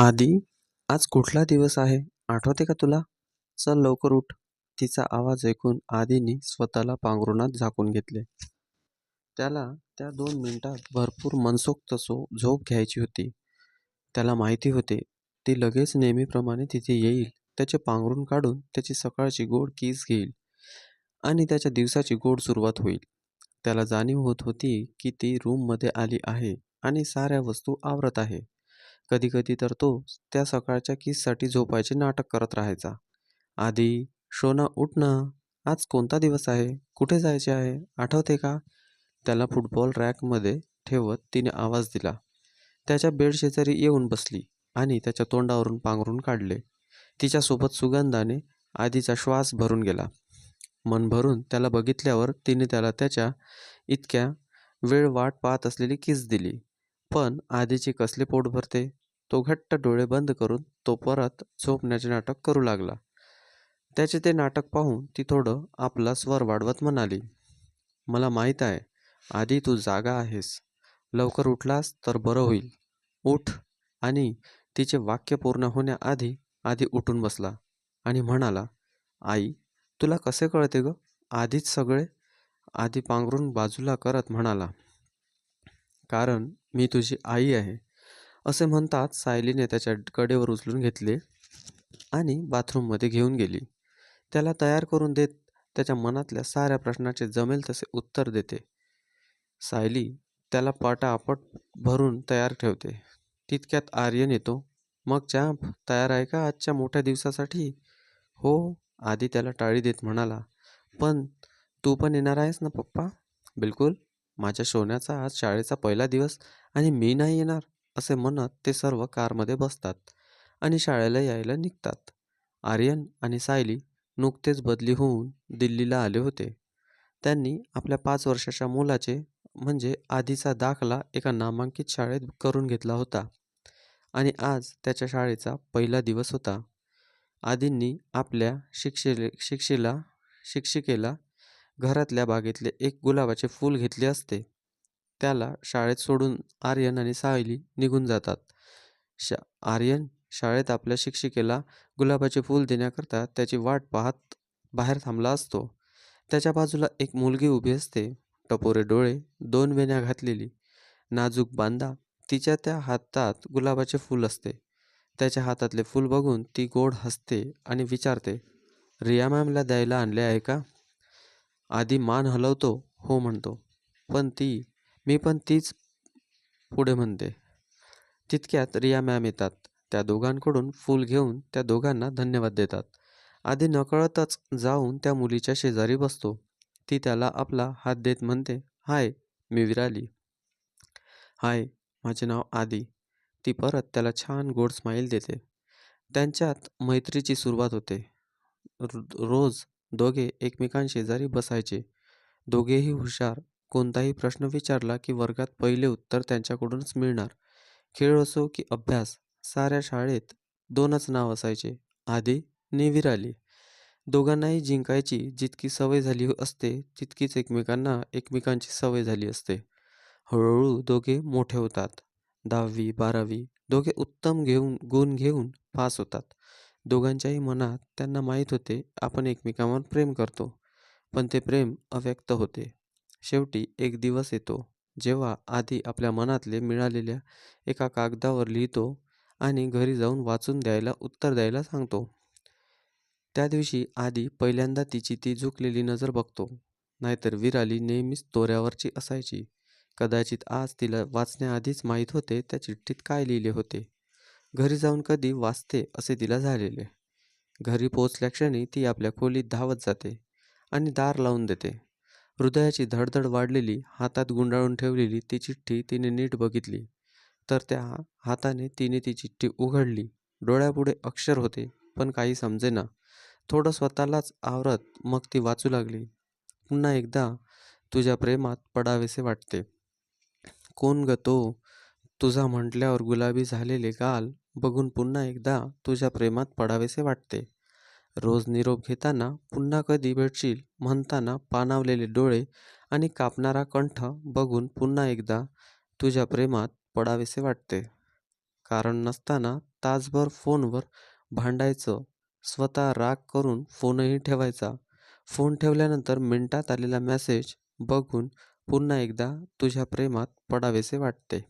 आदी आज कुठला दिवस आहे? आठवते का तुला? चल लवकर उठ. तिचा आवाज ऐकून आदीने स्वतःला पांघरुणात झाकून घेतले. त्याला त्या दोन मिनिटात भरपूर मनसोक्त सो झोप घ्यायची होती. त्याला माहिती होते ती लगेच नेहमीप्रमाणे तिथे येईल. त्याचे पांघरून काढून त्याची सकाळची गोड कीस घेईल आणि त्याच्या दिवसाची गोड सुरुवात होईल. त्याला जाणीव होत होती की ती रूममध्ये आली आहे आणि साऱ्या वस्तू आवरत आहे. कधीकधी तर तो त्या सकाळच्या किससाठी झोपायचे नाटक करत राहायचा. आधी शोना उठ ना आज कोणता दिवस आहे? कुठे जायचे आहे? आठवते का? त्याला फुटबॉल रॅकमध्ये ठेवत तिने आवाज दिला. त्याच्या बेडशेजारी येऊन बसली आणि त्याच्या तोंडावरून पांघरून काढले. तिच्यासोबत सुगंधाने आधीचा श्वास भरून गेला. मन भरून त्याला बघितल्यावर तिने त्याला त्याच्या इतक्या वेळ वाट पाहत असलेली किस दिली. पण आधीची कसले पोट भरते? तो घट्ट डोळे बंद करून तो परत झोपण्याचे नाटक करू लागला. त्याचे ते नाटक पाहून ती थोडं आपला स्वर वाढवत म्हणाली मला माहीत आहे आधी तू जागा आहेस. लवकर उठलास तर बरं होईल. उठ. आणि तिचे वाक्य पूर्ण होण्याआधी आधी उठून बसला आणि म्हणाला आई तुला कसे कळते ग? आधीच सगळे? आधी पांघरून बाजूला करत म्हणाला कारण मी तुझी आई आहे असे म्हणतात सायलीने त्याच्या कडेवर उचलून घेतले आणि बाथरूममध्ये घेऊन गेली. त्याला तयार करून देत त्याच्या मनातल्या साऱ्या प्रश्नाचे जमेल तसे उत्तर देते. सायली त्याला पाटापट भरून तयार ठेवते. तितक्यात आर्यन येतो. मग चॅम्प तयार आहे का आजच्या मोठ्या दिवसासाठी? हो आधी त्याला टाळी देत म्हणाला. पण तू पण येणार आहेस ना पप्पा? बिलकुल. माझ्या सोन्याचा आज शाळेचा पहिला दिवस आणि मी नाही येणार असे म्हणत ते सर्व कारमध्ये बसतात आणि शाळेला यायला निघतात. आर्यन आणि सायली नुकतेच बदली होऊन दिल्लीला आले होते. त्यांनी आपल्या पाच वर्षाच्या मुलाचे म्हणजे आधीचा दाखला एका नामांकित शाळेत करून घेतला होता आणि आज त्याच्या शाळेचा पहिला दिवस होता. आदींनी आपल्या शिक्षे शिक्षेला शिक्षिकेला घरातल्या बागेतले एक गुलाबाचे फूल घेतले असते. त्याला शाळेत सोडून आर्यन आणि सायली निघून जातात. शा आर्यन शाळेत आपल्या शिक्षिकेला गुलाबाचे फूल देण्याकरता त्याची वाट पाहत बाहेर थांबला असतो. त्याच्या बाजूला एक मुलगी उभी असते. टपोरे डोळे दोन वेण्या घातलेली. नाजूक बांधा तिच्या त्या हातात गुलाबाचे फूल असते. त्याच्या हातातले फूल बघून ती गोड हसते आणि विचारते रिया मॅमला द्यायला आणले आहे का? आधी मान हलवतो हो म्हणतो. पण ती मी पण तीच पुढे म्हणते. तितक्यात रिया मॅम येतात. त्या दोघांकडून फूल घेऊन त्या दोघांना धन्यवाद देतात. आधी नकळतच जाऊन त्या मुलीच्या शेजारी बसतो. ती त्याला आपला हात देत म्हणते हाय मी विराली. हाय माझे नाव आदी. ती परत त्याला छान गोड स्माईल देते. त्यांच्यात मैत्रीची सुरुवात होते. रोज दोघे एकमेकांशेजारी बसायचे दोघेही हुशार. कोणताही प्रश्न विचारला की वर्गात पहिले उत्तर त्यांच्याकडूनच मिळणार. खेळ असो की अभ्यास साऱ्या शाळेत दोनच नाव असायचे आधी निविराली दोघांनाही जिंकायची जितकी सवय झाली असते तितकीच एकमेकांना एकमेकांची सवय झाली असते. हळूहळू दोघे मोठे होतात. दहावी बारावी दोघे उत्तम घेऊन गुण घेऊन पास होतात. दोघांच्याही मनात त्यांना माहीत होते आपण एकमेकांवर प्रेम करतो. पण ते प्रेम अव्यक्त होते. शेवटी एक दिवस येतो जेव्हा आधी आपल्या मनातले मिळालेल्या एका कागदावर लिहितो आणि घरी जाऊन वाचून द्यायला उत्तर द्यायला सांगतो. त्या दिवशी आधी पहिल्यांदा तिची ती झुकलेली नजर बघतो. नाहीतर विराली नेहमीच तोऱ्यावरची असायची. कदाचित आज तिला वाचण्याआधीच माहीत होते त्या चिठ्ठीत काय लिहिले होते. घरी जाऊन कधी वाचते असे तिला झालेले. घरी पोचल्या क्षणी ती आपल्या खोलीत धावत जाते आणि दार लावून देते. हृदयाची धडधड वाढलेली हातात गुंडाळून ठेवलेली ती चिठ्ठी तिने नीट बघितली. तर त्या हाताने तिने ती चिठ्ठी उघडली. डोळ्यापुढे अक्षर होते पण काही समजेना. थोडं स्वतःलाच आवरत मग ती वाचू लागली. पुन्हा एकदा तुझ्या प्रेमात पडावेसे वाटते. कोण ग तो? तुझा म्हटल्यावर गुलाबी झालेले गाल बघून पुन्हा एकदा तुझ्या प्रेमात पडावेसे वाटते. रोज निरोप घेताना पुन्हा कधी भेटशील म्हणताना पानावलेले डोळे आणि कापणारा कंठ बघून पुन्हा एकदा तुझ्या प्रेमात पडावेसे वाटते. कारण नसताना तासभर फोनवर भांडायचं स्वतः राग करून फोनही ठेवायचा. फोन ठेवल्यानंतर मिनिटात आलेला मेसेज बघून पुन्हा एकदा तुझ्या प्रेमात पडावेसे वाटते.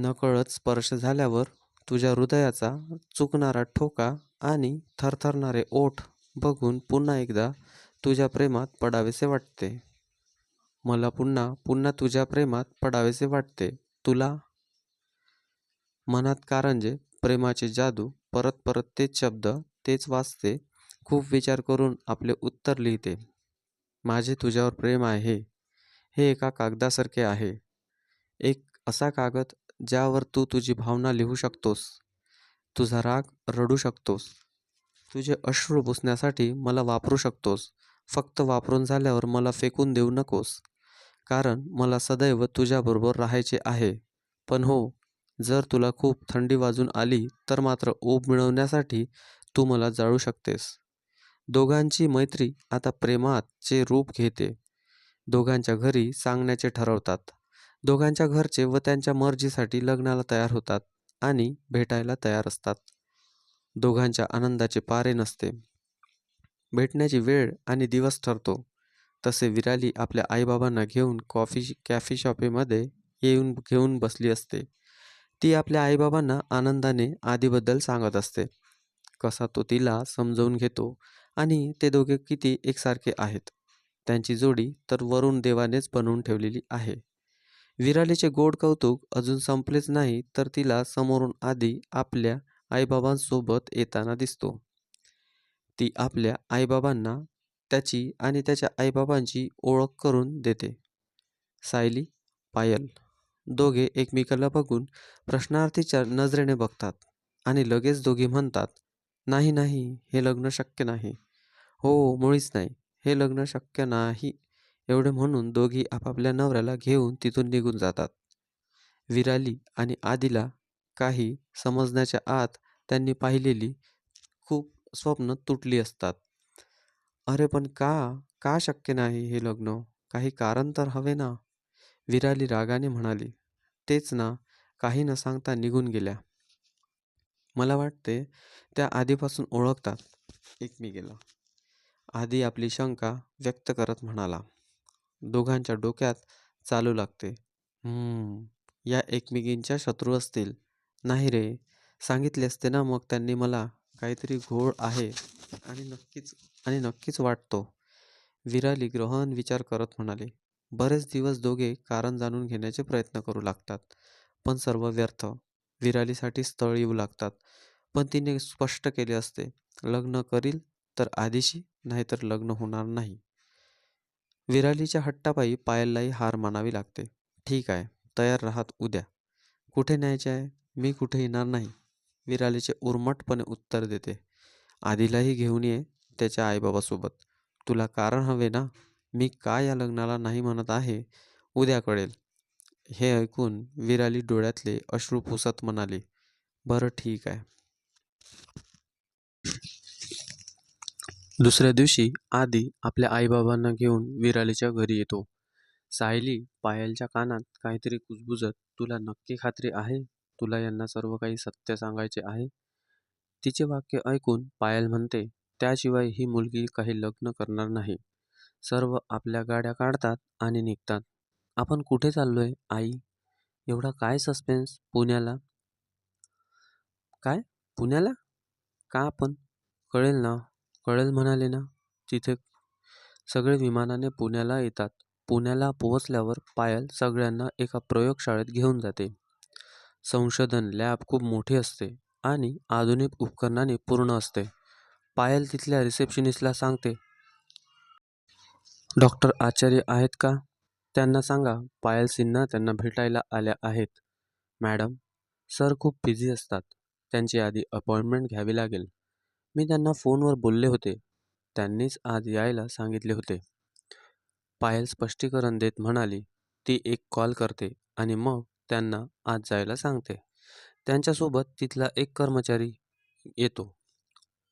नकळत स्पर्श झाल्यावर तुझ्या हृदयाचा चुकणारा ठोका आणि थरथरणारे ओठ बघून पुन्हा एकदा तुझ्या प्रेमात पडावेसे वाटते. मला पुन्हा पुन्हा तुझ्या प्रेमात पडावेसे वाटते. तुला? मनात कारंजे प्रेमाचे जादू परत परत तेच शब्द तेच वाचते खूप विचार करून आपले उत्तर लिहिते. माझे तुझ्यावर प्रेम आहे. हे एका कागदासारखे आहे. एक असा कागद ज्यावर तू तुझी भावना लिहू शकतोस तुझा राग रडू शकतोस तुझे अश्रू पुसण्यासाठी मला वापरू शकतोस फक्त वापरून झाल्यावर मला फेकून देऊ नकोस कारण मला सदैव तुझ्याबरोबर राहायचे आहे. पण हो जर तुला खूप थंडी वाजून आली तर मात्र ओब मिळवण्यासाठी तू मला जाळू शकतेस. दोघांची मैत्री आता प्रेमाचे रूप घेते. दोघांच्या घरी सांगण्याचे ठरवतात. दोघांच्या घरचे व त्यांच्या मर्जीसाठी लग्नाला तयार होतात आणि भेटायला तयार असतात. दोघांच्या आनंदाचे पारे नसते. भेटण्याची वेळ आणि दिवस ठरतो. तसे विराली आपल्या आईबाबांना घेऊन कॉफी कॅफी शॉपीमध्ये येऊन घेऊन बसली असते. ती आपल्या आईबाबांना आनंदाने आधीबद्दल सांगत असते. कसा तो तिला समजवून घेतो आणि ते दोघे किती एकसारखे आहेत. त्यांची जोडी तर वरुण देवानेच बनवून ठेवलेली आहे. विरालीचे गोड कौतुक अजून संपलेच नाही तर तिला समोरून आधी आपल्या आईबाबांसोबत येताना दिसतो. ती आपल्या आईबाबांना त्याची आणि त्याच्या आईबाबांची ओळख करून देते. सायली पायल दोघे एकमेकाला बघून प्रश्नार्थीच्या नजरेने बघतात आणि लगेच दोघे म्हणतात नाही नाही हे लग्न शक्य नाही. हो मुळीच नाही हे लग्न शक्य नाही. एवढे म्हणून दोघी आपापल्या नवऱ्याला घेऊन तिथून निघून जातात. विराली आणि आदिला काही समजण्याच्या आत त्यांनी पाहिलेली खूप स्वप्न तुटली असतात. अरे पण का का शक्य नाही हे लग्न? काही कारण तर हवे ना? विराली रागाने म्हणाली. तेच ना काही न सांगता निघून गेल्या. मला वाटते त्या आधीपासून ओळखतात एकमेकीला. आधी आपली शंका व्यक्त करत म्हणाला. दोघांच्या डोक्यात चालू लागते. या एकमेकींच्या शत्रू असतील. नाही रे सांगितले असते ना मग त्यांनी मला काहीतरी घोळ आहे आणि नक्कीच आणि नक्कीच वाटतो. विराली ग्रहण विचार करत म्हणाले बरेच दिवस दोघे कारण जाणून घेण्याचे प्रयत्न करू लागतात पण सर्व व्यर्थ. विरालीसाठी स्थळ येऊ लागतात पण तिने स्पष्ट केले असते लग्न करील तर आधीशी नाहीतर लग्न होणार नाही. विरालीच्या हट्टापायी पायललाही हार मानावी लागते. ठीक आहे तयार राहत उद्या. कुठे न्यायचे आहे? मी कुठे येणार नाही? विरालीचे उर्मटपणे उत्तर देते. आधीलाही घेऊन ये त्याच्या आईबाबासोबत. तुला कारण हवे ना? मी का या लग्नाला नाही म्हणत आहे? उद्या कळेल. हे ऐकून विराली डोळ्यातले अश्रू पुसत म्हणाली बरं ठीक आहे. दुसऱ्या दिवशी आदी आपल्या आईबाबांना घेऊन विरालीच्या घरी येतो. सायली पायलच्या कानात काहीतरी कुजबुजत तुला नक्की खात्री आहे? तुला यांना सर्व काही सत्य सांगायचे आहे? तिचे वाक्य ऐकून पायल म्हणते त्याशिवाय ही मुलगी काही लग्न करणार नाही. सर्व आपल्या गाड्या काढतात आणि निघतात. आपण कुठे चाललोय आई? एवढा काय सस्पेन्स पुण्याला? काय? पुण्याला? का आपण? कळेल ना. कळेल म्हणाले ना? तिथे सगळे विमानाने पुण्याला येतात. पुण्याला पोहोचल्यावर पायल सगळ्यांना एका प्रयोगशाळेत घेऊन जाते. संशोधन लॅब खूप मोठी असते आणि आधुनिक उपकरणाने पूर्ण असते. पायल तिथल्या रिसेप्शनिस्टला सांगते डॉक्टर आचार्य आहेत का? त्यांना सांगा. पायल सिन्हा त्यांना भेटायला आल्या आहेत. मॅडम सर खूप बिझी असतात. त्यांची आधी अपॉइंटमेंट घ्यावी लागेल. मी त्यांना फोनवर बोलले होते. त्यांनीच आज यायला सांगितले होते. पायल स्पष्टीकरण देत म्हणाली ती एक कॉल करते आणि मग त्यांना आज जायला सांगते. त्यांच्यासोबत तिथला एक कर्मचारी येतो.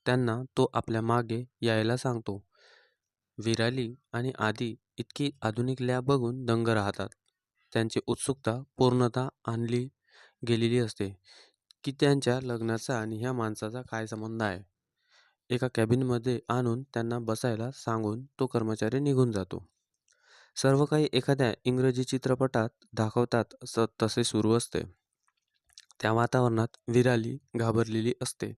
त्यांना तो आपल्या मागे यायला सांगतो. विराली आणि आदी इतकी आधुनिक लॅब बघून दंग राहतात. त्यांची उत्सुकता पूर्णता आणली गेलेली असते की त्यांच्या लग्नाचा आणि ह्या माणसाचा काय संबंध आहे. एका कॅबिनमध्ये आणून त्यांना बसायला सांगून तो कर्मचारी निघून जातो. सर्व काही एखाद्या इंग्रजी चित्रपटात दाखवतात स तसे सुरू असते. त्या वातावरणात विराली घाबरलेली असते.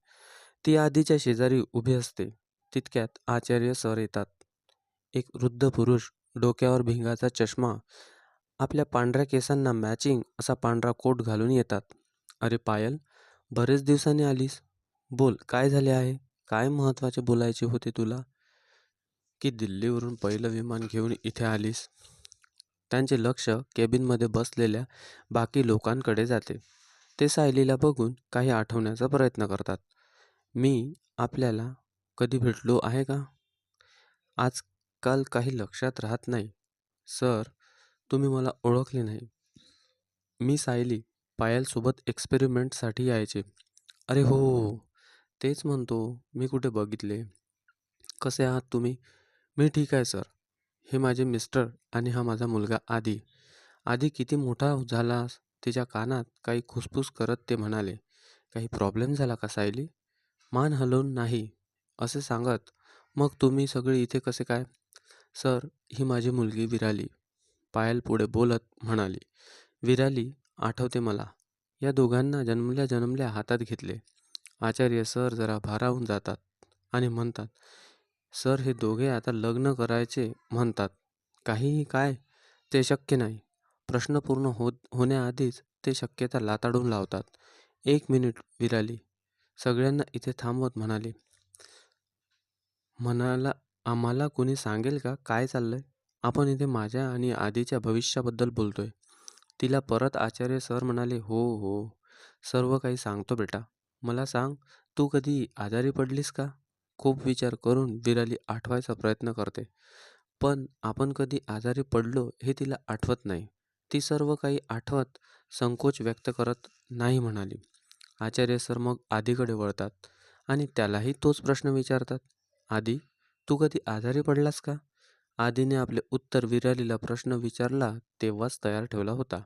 ती आधीच्या शेजारी उभी असते. तितक्यात आचार्य सर येतात. एक वृद्ध पुरुष डोक्यावर भिंगाचा चष्मा आपल्या पांढऱ्या केसांना मॅचिंग असा पांढरा कोट घालून येतात. अरे पायल बरेच दिवसांनी आलीस. बोल काय झाले आहे? काय महत्त्वाचे बोलायचे होते तुला? की दिल्लीवरून पहिलं विमान घेऊन इथे आलीस? त्यांचे लक्ष केबिनमध्ये बसलेल्या बाकी लोकांकडे जाते. ते सायलीला बघून काही आठवण्याचा प्रयत्न करतात. मी आपल्याला कधी भेटलो आहे का? आजकाल काही लक्षात राहत नाही. सर तुम्ही मला ओळखले नाही. मी सायली पायलसोबत एक्सपेरिमेंटसाठी यायचे. अरे हो हो तेच म्हणतो मी कुठे बघितले? कसे आहात तुम्ही? मी ठीक आहे सर. हे माझे मिस्टर आणि हा माझा मुलगा आदी. आधी किती मोठा झालास तिच्या कानात काही खुसफुस करत ते म्हणाले काही प्रॉब्लेम झाला का सायली? मान हलवून नाही असे सांगत. मग तुम्ही सगळे इथे कसे काय? सर ही माझी मुलगी विराली. पायल पुढे बोलत म्हणाली विराली आठवते मला. या दोघांना जन्मल्या जन्मल्या हातात घेतले. आचार्य सर जरा भारावून जातात आणि म्हणतात सर हे दोघे आता लग्न करायचे म्हणतात. काहीही काय ते शक्य नाही. प्रश्न पूर्ण होत होण्याआधीच ते शक्यता लाताडून लावतात. एक मिनिट विराली. सगळ्यांना इथे थांबवत म्हणाले. म्हणाला आम्हाला कोणी सांगेल का? काय चाललंय? आपण इथे माझ्या आणि आधीच्या भविष्याबद्दल बोलतोय. तिला परत आचार्य सर म्हणाले हो हो. सर्व काही सांगतो बेटा. मला सांग तू कधी आजारी पडलीस का? खूप विचार करून विराली आठवायचा प्रयत्न करते. पण आपण कधी आजारी पडलो हे तिला आठवत नाही. ती सर्व काही आठवत संकोच व्यक्त करत नाही म्हणाली. आचार्य सर मग आधीकडे वळतात आणि त्यालाही तोच प्रश्न विचारतात. आधी तू कधी आजारी पडलास का? आधीने आपले उत्तर विरालीला प्रश्न विचारला तेव्हाच तयार ठेवला होता.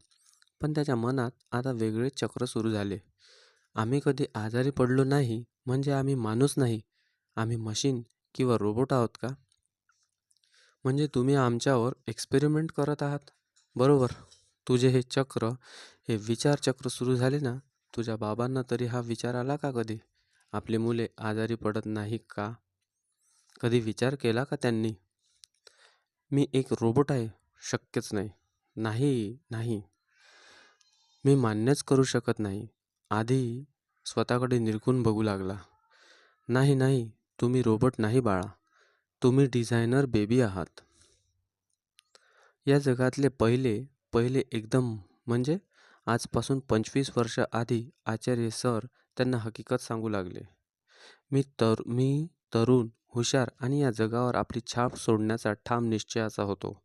पण त्याच्या मनात आता वेगळे चक्र सुरू झाले. आम्ही कधी आजारी पडलो नाही म्हणजे आम्ही माणूस नाही. आम्ही मशीन किंवा रोबोट आहोत का? म्हणजे तुम्ही आमच्यावर एक्सपेरिमेंट करत आहात? बरोबर. तुझे हे चक्र हे विचार चक्र सुरू झाले ना? तुझ्या बाबांना तरी हा विचार आला का कधी? आपली मुले आजारी पडत नाही का? कधी विचार केला का त्यांनी? मी एक रोबोट आहे शक्यच नाही. नाही नाही. मी मान्यच करू शकत नाही. आधी स्वतःकडे निरखून बघू लागला. नाही नाही तुम्ही रोबोट नाही बाळा. तुम्ही डिझायनर बेबी आहात. या जगातले पहिले पहिले एकदम म्हणजे आजपासून पंचवीस वर्ष आधी आचार्य सर त्यांना हकीकत सांगू लागले. मी तर मी तरुण हुशार आणि या जगावर आपली छाप सोडण्याचा ठाम निश्चयाचा होतो.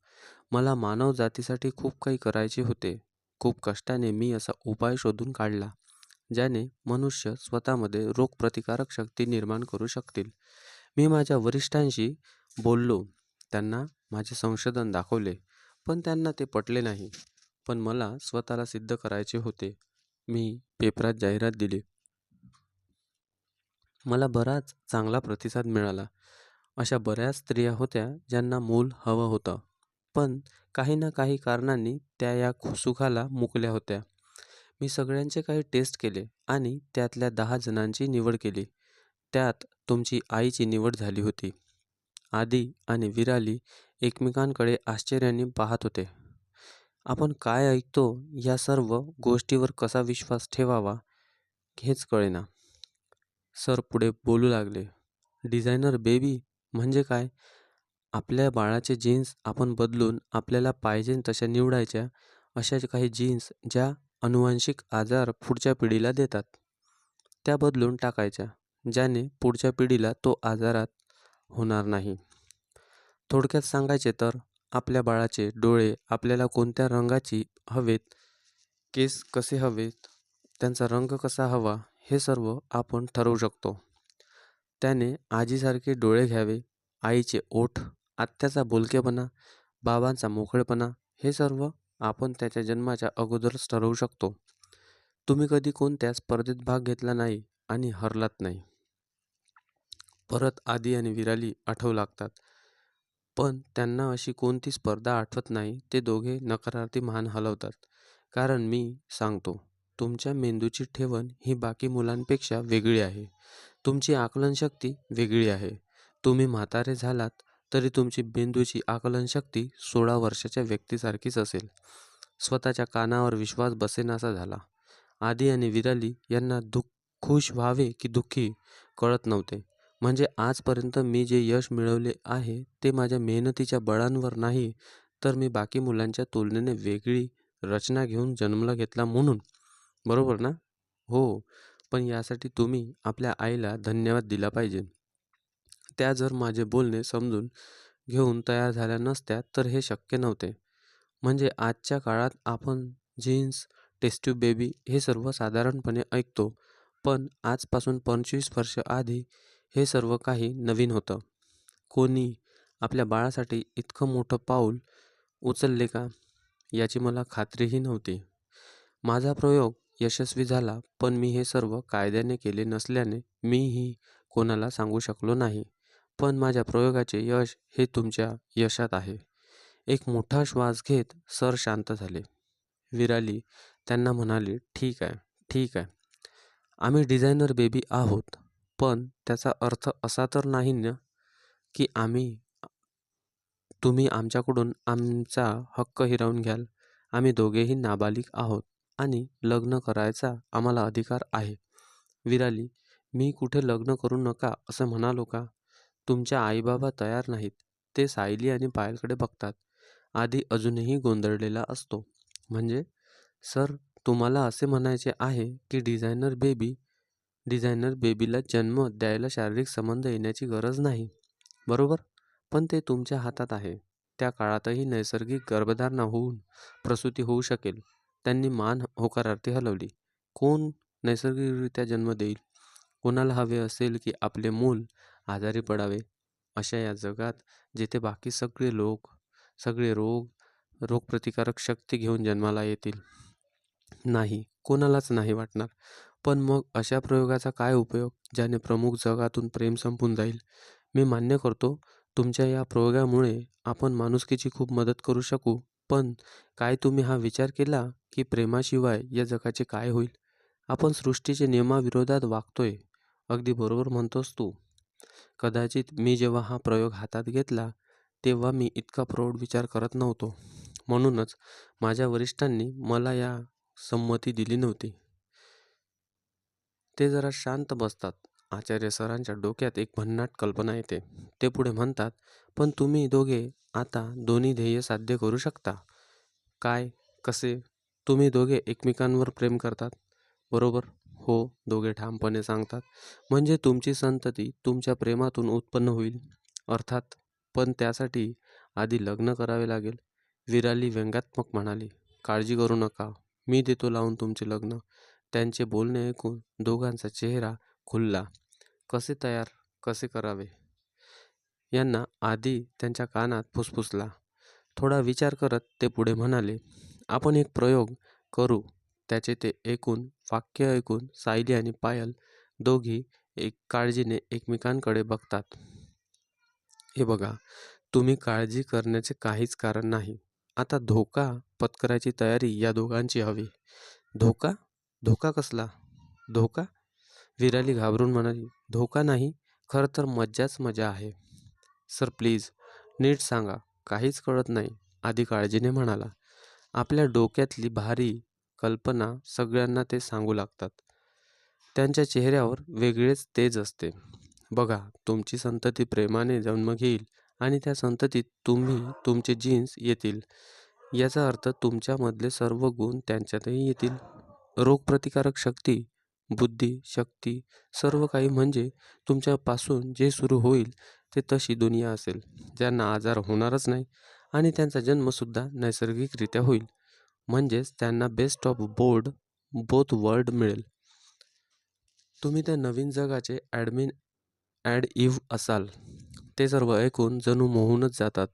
मला मानव जातीसाठी खूप काही करायचे होते. खूप कष्टाने मी असा उपाय शोधून काढला. ज्याने मनुष्य स्वतःमध्ये रोगप्रतिकारक शक्ती निर्माण करू शकतील. मी माझ्या वरिष्ठांशी बोललो. त्यांना माझे संशोधन दाखवले पण त्यांना ते पटले नाही. पण मला स्वतःला सिद्ध करायचे होते. मी पेपरात जाहिरात दिली. मला बराच चांगला प्रतिसाद मिळाला. अशा बऱ्याच स्त्रिया होत्या ज्यांना मूल हवं होतं. पण काही ना काही कारणांनी त्या या सुखाला मुकल्या होत्या. मी सगळ्यांचे काही टेस्ट केले आणि त्यातल्या दहा जणांची निवड केली. त्यात तुमची आईची निवड झाली होती. आदी आणि विराली एकमेकांकडे आश्चर्याने पाहत होते. आपण काय ऐकतो या सर्व गोष्टीवर कसा विश्वास ठेवावा हेच कळेना. सर पुढे बोलू लागले. डिझायनर बेबी म्हणजे काय? आपल्या बाळाचे जीन्स आपण बदलून आपल्याला पाहिजे तशा निवडायच्या अशा काही जीन्स ज्या अनुवांशिक आजार पुढच्या पिढीला देतात. त्या बदलून टाकायच्या ज्याने पुढच्या पिढीला तो आजारात होणार नाही. थोडक्यात सांगायचे तर आपल्या बाळाचे डोळे आपल्याला कोणत्या रंगाची हवेत केस कसे हवेत त्यांचा रंग कसा हवा हे सर्व आपण ठरवू शकतो. त्याने आजीसारखे डोळे घ्यावे आईचे ओठ आत्याचा बोलकेपणा बाबांचा मोकळेपणा हे सर्व आपण त्याच्या जन्माच्या अगोदरच ठरवू शकतो. तुम्ही कधी कोणत्या स्पर्धेत भाग घेतला नाही आणि हरलात नाही. परत आदी आणि विराली आठवू लागतात. पण त्यांना अशी कोणती स्पर्धा आठवत नाही ते दोघे नकारार्थी मान हलवतात. कारण मी सांगतो तुमच्या मेंदूची ठेवण ही बाकी मुलांपेक्षा वेगळी आहे. तुमची आकलनशक्ती वेगळी आहे. तुम्ही म्हातारे झालात तरी तुमची मेंदूची आकलनशक्ती सोळा वर्षाच्या व्यक्तीसारखीच असेल. स्वतःच्या कानावर विश्वास बसेनासा झाला. आदी आणि विराली यांना दुःख खुश व्हावे की दुःखी कळत नव्हते. म्हणजे आजपर्यंत मी जे यश मिळवले आहे ते माझ्या मेहनतीच्या बळांवर नाही तर मी बाकी मुलांच्या तुलनेने वेगळी रचना घेऊन जन्मला घेतला म्हणून. बरोबर ना? हो. पण यासाठी तुम्ही आपल्या आईला धन्यवाद दिला पाहिजे. त्या जर माझे बोलणे समजून घेऊन तयार झाल्या नसत्या तर हे शक्य नव्हते. म्हणजे आजच्या काळात आपण जीन्स टेस्ट्यूब बेबी हे सर्व साधारणपणे ऐकतो पण आजपासून पंचवीस वर्ष आधी हे सर्व काही नवीन होतं. कोणी आपल्या बाळासाठी इतकं मोठं पाऊल उचलले का? याची मला खात्रीही नव्हती. माझा प्रयोग यशस्वी झाला पण मी हे सर्व कायद्याने केले नसल्याने मीही कोणाला सांगू शकलो नाही. पण माझ्या प्रयोगाचे यश हे तुमच्या यशात आहे. एक मोठा श्वास घेत सर शांत झाले. विराली त्यांना म्हणाली ठीक आहे ठीक आहे. आम्ही डिझायनर बेबी आहोत पण त्याचा अर्थ असा तर नाही ना की आम्ही तुम्ही आमच्याकडून आमचा हक्क हिरावून घ्याल. आम्ही दोघेही नाबालिक आहोत आणि लग्न करायचा आम्हाला अधिकार आहे. विराली मी कुठे लग्न करू नका असं म्हणालो का? तुमच्या आईबाबा तयार नाहीत ते सायली आणि पायलकडे बघतात. आधी अजूनही गोंधळलेला असतो. म्हणजे सर तुम्हाला असे म्हणायचे आहे की डिझायनर बेबी डिझायनर बेबीला जन्म द्यायला शारीरिक संबंध येण्याची गरज नाही. बरोबर? पण ते तुमच्या हातात आहे. त्या काळातही नैसर्गिक गर्भधारणा होऊन प्रसूती होऊ शकेल. त्यांनी मान होकारार्थी हलवली. कोण नैसर्गिकरित्या जन्म देईल? कोणाला हवे असेल की आपले मूल आजारी पडावे अशा या जगात जिथे बाकी सगळे लोक सगळे रोग रोगप्रतिकारक शक्ती घेऊन जन्माला येतील. नाही कोणालाच नाही वाटणार. पण मग अशा प्रयोगाचा काय उपयोग ज्याने प्रमुख जगातून प्रेम संपून जाईल? मी मान्य करतो तुमच्या या प्रयोगामुळे आपण माणुसकीची खूप मदत करू शकू. पण काय तुम्ही हा विचार केला की प्रेमाशिवाय या जगाचे काय होईल? आपण सृष्टीचे नियमाविरोधात वागतोय. अगदी बरोबर म्हणतोस तू. कदाचित मी जेव्हा हा प्रयोग हातात घेतला तेव्हा मी इतका प्रौढ विचार करत नव्हतो. म्हणूनच माझ्या वरिष्ठांनी मला या संमती दिली नव्हती. ते जरा शांत बसतात. आचार्य सरांच्या डोक्यात एक भन्नाट कल्पना येते. ते पुढे म्हणतात पण तुम्ही दोघे आता दोन्ही ध्येय साध्य करू शकता. काय कसे तुम्ही दोघे एकमेकांवर प्रेम करतात? बरोबर? हो दोघे ठामपणे सांगतात. म्हणजे तुमची संतती तुमच्या प्रेमातून उत्पन्न होईल. अर्थात पण त्यासाठी आधी लग्न करावे लागेल. विराली व्यंगात्मक म्हणाली काळजी करू नका. मी देतो लावून तुमचे लग्न. त्यांचे बोलणे ऐकून दोघांचा चेहरा खुलला. कसे तयार? कसे करावे? यांना आधी त्यांच्या कानात फुसफुसला. थोडा विचार करत ते पुढे म्हणाले आपण एक प्रयोग करू. त्याचे ते ऐकून वाक्य ऐकून सायली आणि पायल दोघी एक काळजीने एकमेकांकडे बघतात. हे बघा तुम्ही काळजी करण्याचे काहीच कारण नाही. आता धोका पत्करायची तयारी या दोघांची हवी. धोका? धोका कसला? धोका? विराली घाबरून म्हणाली धोका नाही खरं तर मज्जाच मजा आहे. सर प्लीज नीट सांगा काहीच कळत नाही आधी काळजीने म्हणाला. आपल्या डोक्यातली भारी कल्पना सगळ्यांना ते सांगू लागतात. त्यांच्या चेहऱ्यावर वेगळेच तेज असते. बघा तुमची संतती प्रेमाने जन्म घेईल आणि त्या संततीत तुम्ही तुमचे जीन्स येतील. याचा अर्थ तुमच्यामधले सर्व गुण त्यांच्यातही येतील. रोगप्रतिकारक शक्ती बुद्धी शक्ती सर्व काही म्हणजे तुमच्यापासून जे सुरू होईल ते तशी दुनिया असेल ज्यांना आजार होणारच नाही आणि त्यांचा जन्मसुद्धा नैसर्गिकरित्या होईल. म्हणजेच त्यांना best of board both world मिळेल. तुम्ही त्या नवीन जगाचे ॲडमिन ॲड इव्ह असाल ते सर्व ऐकून जणू मोहूनच जातात.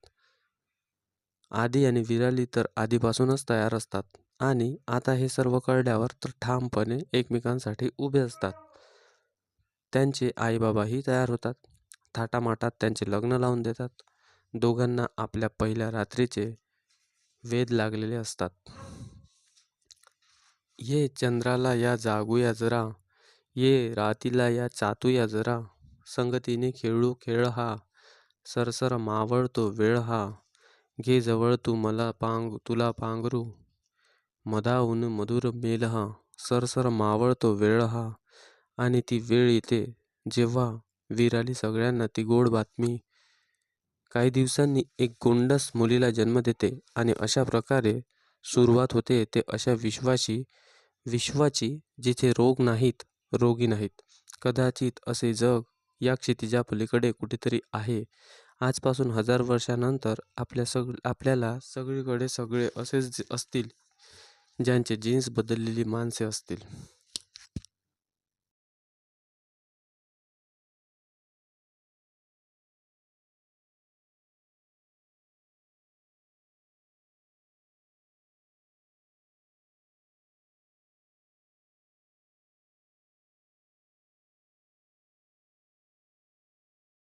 आधी आणि विराली तर आधीपासूनच तयार असतात आणि आता हे सर्व कळल्यावर तर ठामपणे एकमेकांसाठी उभे असतात. त्यांचे आईबाबाही तयार होतात थाटामाटात त्यांचे लग्न लावून देतात दोघांना आपल्या पहिल्या रात्रीचे वेध लागलेले असतात. ये चंद्राला या जागूया जरा. ये रातीला या चातूया जरा. संगतीने खेळू खेळ हा. सरसर मावळतो वेळ हा. घे जवळ तू मला पांग तुला पांघरू. मधाहून मधुर मेल हा. सरसर मावळतो वेळ हा. आणि ती वेळ येते. जेव्हा विराली सगळ्यांना ती गोड बातमी. काही दिवसांनी एक गोंडस मुलीला जन्म देते आणि अशा प्रकारे सुरुवात होते ते अशा विश्वाशी विश्वाची जिथे रोग नाहीत रोगी नाहीत. कदाचित असे जग या क्षितिजा पलीकडे कुठेतरी आहे. आजपासून हजार वर्षानंतर आपल्या सग आपल्याला सगळीकडे सगळे असेच असतील ज्यांचे जीन्स बदललेली माणसे असतील.